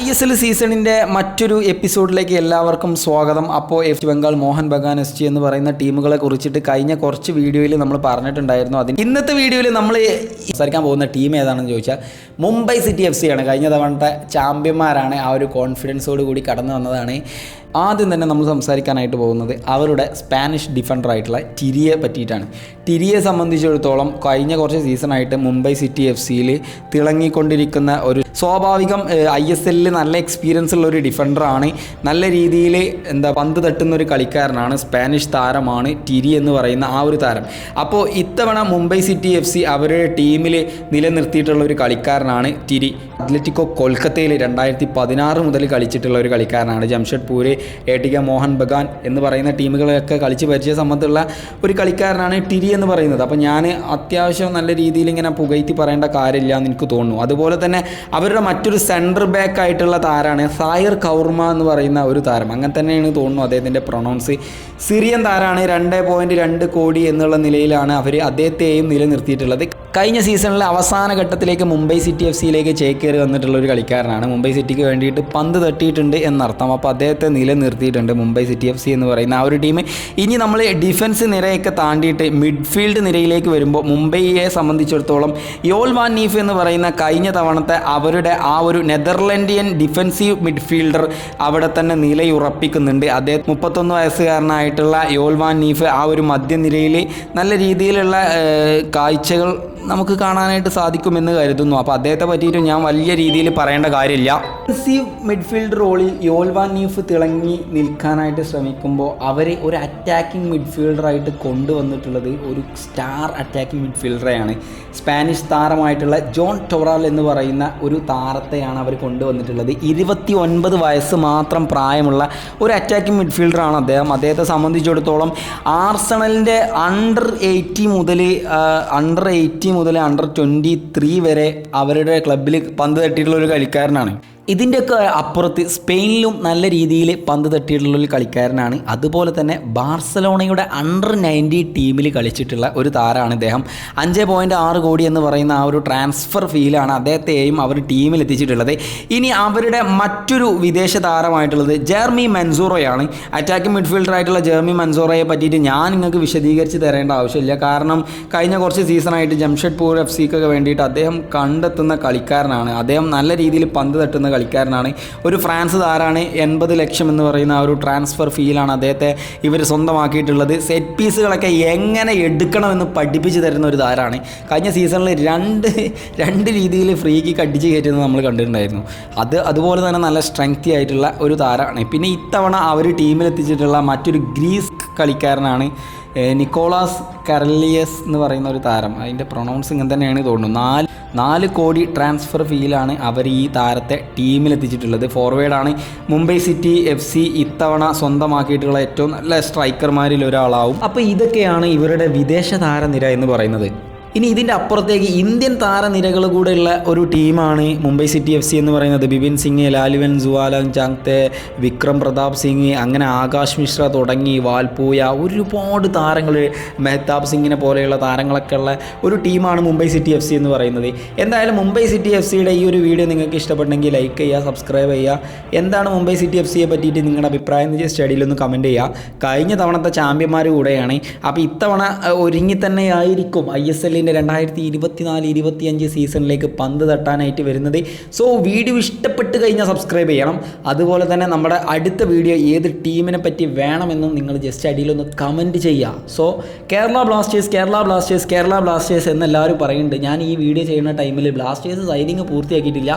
I S L സീസണിന്റെ മറ്റൊരു എപ്പിസോഡിലേക്ക് എല്ലാവർക്കും സ്വാഗതം. അപ്പോൾ എഫ് ബംഗാൾ മോഹൻ ബഗാൻ എസ് ജി എന്ന് പറയുന്ന ടീമുകളെ കുറിച്ചിട്ട് കഴിഞ്ഞ കുറച്ച് വീഡിയോയിൽ നമ്മൾ പറഞ്ഞിട്ടുണ്ടായിരുന്നു. അതിന് ഇന്നത്തെ വീഡിയോയിൽ നമ്മൾ സംസാരിക്കാൻ പോകുന്ന ടീം ഏതാണെന്ന് ചോദിച്ചാൽ മുംബൈ സിറ്റി എഫ് സി ആണ്. കഴിഞ്ഞ തവണത്തെ ചാമ്പ്യന്മാരാണ് ആ ഒരു കോൺഫിഡൻസോട് കൂടി കടന്നു വന്നതാണ് ആദ്യം തന്നെ നമ്മൾ സംസാരിക്കാനായിട്ട് പോകുന്നത് അവരുടെ സ്പാനിഷ് ഡിഫൻഡർ ആയിട്ടുള്ള ടിരിയെ പറ്റിയിട്ടാണ്. ടിരിയെ സംബന്ധിച്ചിടത്തോളം കഴിഞ്ഞ കുറച്ച് സീസണായിട്ട് മുംബൈ സിറ്റി എഫ് സിയിൽ തിളങ്ങിക്കൊണ്ടിരിക്കുന്ന ഒരു സ്വാഭാവികം ഐ എസ് എല്ലിൽ നല്ല എക്സ്പീരിയൻസ് ഉള്ള ഒരു ഡിഫൻഡറാണ്. നല്ല രീതിയിൽ എന്താ പന്ത് തട്ടുന്ന ഒരു കളിക്കാരനാണ്. സ്പാനിഷ് താരമാണ് ടിരി എന്ന് പറയുന്ന ആ ഒരു താരം. അപ്പോൾ ഇത്തവണ മുംബൈ സിറ്റി എഫ് സി അവരുടെ ടീമിൽ നിലനിർത്തിയിട്ടുള്ള ഒരു കളിക്കാരനാണ് ടിരി. അത്ലറ്റിക്കോ കൊൽക്കത്തയിൽ രണ്ടായിരത്തി പതിനാറ് മുതൽ കളിച്ചിട്ടുള്ള ഒരു കളിക്കാരനാണ് Jamshedpur. A T K Mohun Bagan എന്ന് പറയുന്ന ടീമുകളൊക്കെ കളിച്ച് പരിചയ സംബന്ധമുള്ള ഒരു കളിക്കാരനാണ് ടിരി എന്ന് പറയുന്നത്. അപ്പോൾ ഞാൻ അത്യാവശ്യം നല്ല രീതിയിൽ ഇങ്ങനെ പുകഴ്ത്തി പറയേണ്ട കാര്യമില്ല എന്ന് എനിക്ക് തോന്നുന്നു. അതുപോലെ തന്നെ അവരുടെ മറ്റൊരു സെന്റർ ബാക്ക് ആയിട്ടുള്ള താരമാണ് സായിർ കൗർമ എന്ന് പറയുന്ന ഒരു താരം. അങ്ങനെ തന്നെയാണ് തോന്നുന്നു അദ്ദേഹത്തിന്റെ പ്രൊണൗൺസ് സിറിയൻ താരമാണ് രണ്ട് പോയിന്റ് രണ്ട് കോടി എന്നുള്ള നിലയിലാണ് അവർ അദ്ദേഹത്തെയും നിലനിർത്തിയിട്ടുള്ളത്. കഴിഞ്ഞ സീസണിലെ അവസാന ഘട്ടത്തിലേക്ക് മുംബൈ സിറ്റി എഫ് സിയിലേക്ക് ചേക്കേറി വന്നിട്ടുള്ള ഒരു കളിക്കാരനാണ്. മുംബൈ സിറ്റിക്ക് വേണ്ടിയിട്ട് പന്ത് തട്ടിയിട്ടുണ്ട് എന്നർത്ഥം. അപ്പോൾ അദ്ദേഹത്തെ നിലനിർത്തിയിട്ടുണ്ട് മുംബൈ സിറ്റി എഫ് സി എന്ന് പറയുന്ന ആ ഒരു ടീം. ഇനി നമ്മൾ ഡിഫൻസ് നിരയൊക്കെ താണ്ടിയിട്ട് മിഡ്ഫീൽഡ് നിരയിലേക്ക് വരുമ്പോൾ മുംബൈയെ സംബന്ധിച്ചിടത്തോളം യോൽ വാൻ നീഫ് എന്ന് പറയുന്ന കഴിഞ്ഞ തവണത്തെ അവരുടെ ആ ഒരു നെതർലൻഡിയൻ ഡിഫൻസീവ് മിഡ്ഫീൽഡർ അവിടെ തന്നെ നിലയുറപ്പിക്കുന്നുണ്ട്. അദ്ദേഹം മുപ്പത്തൊന്ന് വയസ്സുകാരനായിട്ടുള്ള യോൽ വാൻ നീഫ് ആ ഒരു മധ്യനിരയിൽ നല്ല രീതിയിലുള്ള കാഴ്ചകൾ നമുക്ക് കാണാനായിട്ട് സാധിക്കുമെന്ന് കരുതുന്നു. അപ്പോൾ അദ്ദേഹത്തെ പറ്റിയിട്ട് ഞാൻ വലിയ രീതിയിൽ പറയേണ്ട കാര്യമില്ല. ഡിഫൻസീവ് മിഡ്ഫീൽഡ് റോളിൽ യോൽവാൻ നീഫ് തിളങ്ങി നിൽക്കാനായിട്ട് ശ്രമിക്കുമ്പോൾ അവരെ ഒരു അറ്റാക്കിംഗ് മിഡ്ഫീൽഡറായിട്ട് കൊണ്ടുവന്നിട്ടുള്ളത് ഒരു സ്റ്റാർ അറ്റാക്കിംഗ് മിഡ്ഫീൽഡറെയാണ് സ്പാനിഷ് താരമായിട്ടുള്ള ജോൺ ടൊറാൽ എന്ന് പറയുന്ന ഒരു താരത്തെയാണ് അവർ കൊണ്ടുവന്നിട്ടുള്ളത്. ഇരുപത്തി ഒൻപത് വയസ്സ് മാത്രം പ്രായമുള്ള ഒരു അറ്റാക്കിംഗ് മിഡ്ഫീൽഡറാണ് അദ്ദേഹം. അദ്ദേഹത്തെ സംബന്ധിച്ചിടത്തോളം ആർസണലിന്റെ അണ്ടർ എയ്റ്റി മുതൽ അണ്ടർ എയ്റ്റി മുതൽ അണ്ടർ ട്വന്റി ത്രീ വരെ അവരുടെ ക്ലബ്ബിൽ പന്ത് തട്ടിയിട്ടുള്ള ഒരു കളിക്കാരനാണ്. ഇതിന്റെയൊക്കെ അപ്പുറത്ത് സ്പെയിനിലും നല്ല രീതിയിൽ പന്ത് തട്ടിയിട്ടുള്ള ഒരു കളിക്കാരനാണ്. അതുപോലെ തന്നെ ബാർസലോണയുടെ അണ്ടർ നയന്റി ടീമിൽ കളിച്ചിട്ടുള്ള ഒരു താരമാണ് ഇദ്ദേഹം. അഞ്ച് പോയിന്റ് ആറ് കോടി എന്ന് പറയുന്ന ആ ഒരു ട്രാൻസ്ഫർ ഫീലാണ് അദ്ദേഹത്തെയും അവർ ടീമിൽ എത്തിച്ചിട്ടുള്ളത്. ഇനി അവരുടെ മറ്റൊരു വിദേശ താരമായിട്ടുള്ളത് ജെർമി മൻസൂറോയാണ്. അറ്റാക്കിംഗ് മിഡ്ഫീൽഡർ ആയിട്ടുള്ള ജെർമി മൻസൂറയെ പറ്റിയിട്ട് ഞാൻ നിങ്ങൾക്ക് വിശദീകരിച്ച് തരേണ്ട ആവശ്യമില്ല. കാരണം കഴിഞ്ഞ കുറച്ച് സീസണായിട്ട് ജംഷഡ്പൂർ എഫ് സിക്കൊക്കെ വേണ്ടിയിട്ട് അദ്ദേഹം കണ്ടെത്തുന്ന കളിക്കാരനാണ്. അദ്ദേഹം നല്ല രീതിയിൽ പന്ത് തട്ടുന്ന കളിക്കാരനാണ്. ഒരു ഫ്രാൻസ് താരാണ് എൺപത് ലക്ഷം എന്ന് പറയുന്ന ആ ഒരു ട്രാൻസ്ഫർ ഫീലാണ് അദ്ദേഹത്തെ ഇവർ സ്വന്തമാക്കിയിട്ടുള്ളത്. സെറ്റ് പീസുകളൊക്കെ എങ്ങനെ എടുക്കണമെന്ന് പഠിപ്പിച്ച് തരുന്ന ഒരു താരാണ്. കഴിഞ്ഞ സീസണിൽ രണ്ട് രണ്ട് രീതിയിൽ ഫ്രീ കിക്ക് അടിച്ച് കയറ്റുന്നത് നമ്മൾ കണ്ടിട്ടുണ്ടായിരുന്നു. അത് അതുപോലെ തന്നെ നല്ല സ്ട്രെങ്തി ആയിട്ടുള്ള ഒരു താരമാണ് പിന്നെ ഇത്തവണ അവർ ടീമിലെത്തിച്ചിട്ടുള്ള മറ്റൊരു ഗ്രീസ് കളിക്കാരനാണ് നിക്കോളാസ് കരലിയസ് എന്ന് പറയുന്ന ഒരു താരം. അതിന്റെ പ്രൊണൗൺസ് ഇങ്ങനെ തന്നെയാണ് തോന്നുന്നു. നാല് നാല് കോടി ട്രാൻസ്ഫർ ഫീലാണ് അവർ ഈ താരത്തെ ടീമിലെത്തിച്ചിട്ടുള്ളത് ഫോർവേഡാണ് മുംബൈ സിറ്റി എഫ് സി ഇത്തവണ സ്വന്തമാക്കിയിട്ടുള്ള ഏറ്റവും നല്ല സ്ട്രൈക്കർമാരിൽ ഒരാളാവും. അപ്പോൾ ഇതൊക്കെയാണ് ഇവരുടെ വിദേശ താരനിര എന്ന് പറയുന്നത്. ഇനി ഇതിന്റെ അപ്പുറത്തേക്ക് ഇന്ത്യൻ താരനിരകൾ കൂടെയുള്ള ഒരു ടീമാണ് മുംബൈ സിറ്റി എഫ് സി എന്ന് പറയുന്നത്. ബിപിൻ സിംഗ് ലാലുവൻ സുവാലൻ ചാങ്തെ വിക്രം പ്രതാപ് സിംഗ് അങ്ങനെ ആകാശ് മിശ്ര തുടങ്ങി വാൽപൂയ ഒരുപാട് താരങ്ങൾ മെഹ്താബ് സിംഗിനെ പോലെയുള്ള താരങ്ങളൊക്കെ ഉള്ള ഒരു ടീമാണ് മുംബൈ സിറ്റി എഫ് സി എന്ന് പറയുന്നത്. എന്തായാലും മുംബൈ സിറ്റി എഫ് സിയുടെ ഈ ഒരു വീഡിയോ നിങ്ങൾക്ക് ഇഷ്ടപ്പെട്ടെങ്കിൽ ലൈക്ക് ചെയ്യുക സബ്സ്ക്രൈബ് ചെയ്യുക. എന്താണ് മുംബൈ സിറ്റി എഫ് സിയെ പറ്റിയിട്ട് നിങ്ങളുടെ അഭിപ്രായം എന്ന് വെച്ചാൽ സ്റ്റഡിയിലൊന്ന് കമന്റ് ചെയ്യുക. കഴിഞ്ഞ തവണത്തെ ചാമ്പ്യന്മാർ കൂടെയാണ്. അപ്പോൾ ഇത്തവണ ഒരുങ്ങി തന്നെ ആയിരിക്കും ഐ എസ് എല്ലിന്റെ രണ്ടായിരത്തി ഇരുപത്തിനാല് ഇരുപത്തിയഞ്ച് സീസണിലേക്ക് പന്ത് തട്ടാനായിട്ട് വരുന്നത്. സോ വീഡിയോ ഇഷ്ടപ്പെട്ട് കഴിഞ്ഞാൽ സബ്സ്ക്രൈബ് ചെയ്യണം. അതുപോലെ തന്നെ നമ്മുടെ അടുത്ത വീഡിയോ ഏത് ടീമിനെ പറ്റി വേണമെന്നും നിങ്ങൾ ജസ്റ്റ് അടിയിലൊന്ന് കമന്റ് ചെയ്യുക. So Kerala Blasters Kerala Blasters Kerala Blasters എന്നെല്ലാവരും പറയുന്നുണ്ട്. ഞാൻ ഈ വീഡിയോ ചെയ്യുന്ന ടൈമിൽ ബ്ലാസ്റ്റേഴ്സ് സൈനിങ് പൂർത്തിയാക്കിയിട്ടില്ല.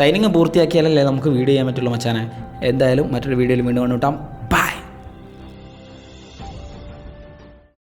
സൈനിങ് പൂർത്തിയാക്കിയാലല്ലേ നമുക്ക് വീഡിയോ ചെയ്യാൻ പറ്റുള്ളൂ മച്ചാനെ. എന്തായാലും മറ്റൊരു വീഡിയോയിൽ വീണ്ടും കണ്ടുമുട്ടാം.